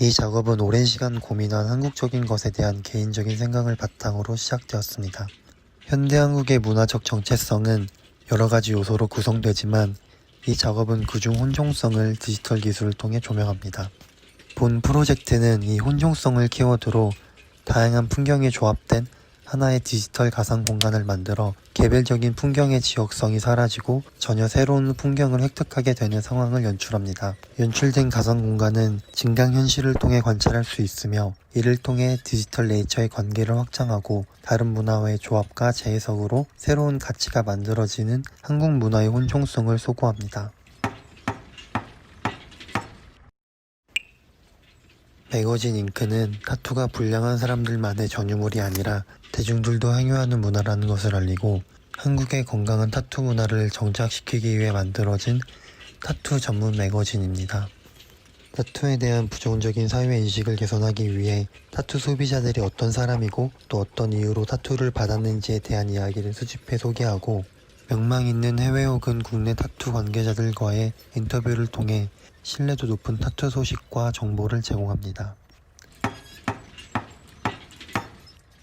이 작업은 오랜 시간 고민한 한국적인 것에 대한 개인적인 생각을 바탕으로 시작되었습니다. 현대 한국의 문화적 정체성은 여러 가지 요소로 구성되지만 이 작업은 그중 혼종성을 디지털 기술을 통해 조명합니다. 본 프로젝트는 이 혼종성을 키워드로 다양한 풍경이 조합된 하나의 디지털 가상 공간을 만들어 개별적인 풍경의 지역성이 사라지고 전혀 새로운 풍경을 획득하게 되는 상황을 연출합니다. 연출된 가상 공간은 증강 현실을 통해 관찰할 수 있으며 이를 통해 디지털 네이처의 관계를 확장하고 다른 문화와의 조합과 재해석으로 새로운 가치가 만들어지는 한국 문화의 혼종성을 소구합니다. 매거진 잉크는 타투가 불량한 사람들만의 전유물이 아니라 대중들도 행유하는 문화라는 것을 알리고 한국의 건강한 타투 문화를 정착시키기 위해 만들어진 타투 전문 매거진입니다. 타투에 대한 부정적인 사회 인식을 개선하기 위해 타투 소비자들이 어떤 사람이고 또 어떤 이유로 타투를 받았는지에 대한 이야기를 수집해 소개하고 명망 있는 해외 혹은 국내 타투 관계자들과의 인터뷰를 통해 신뢰도 높은 타투 소식과 정보를 제공합니다.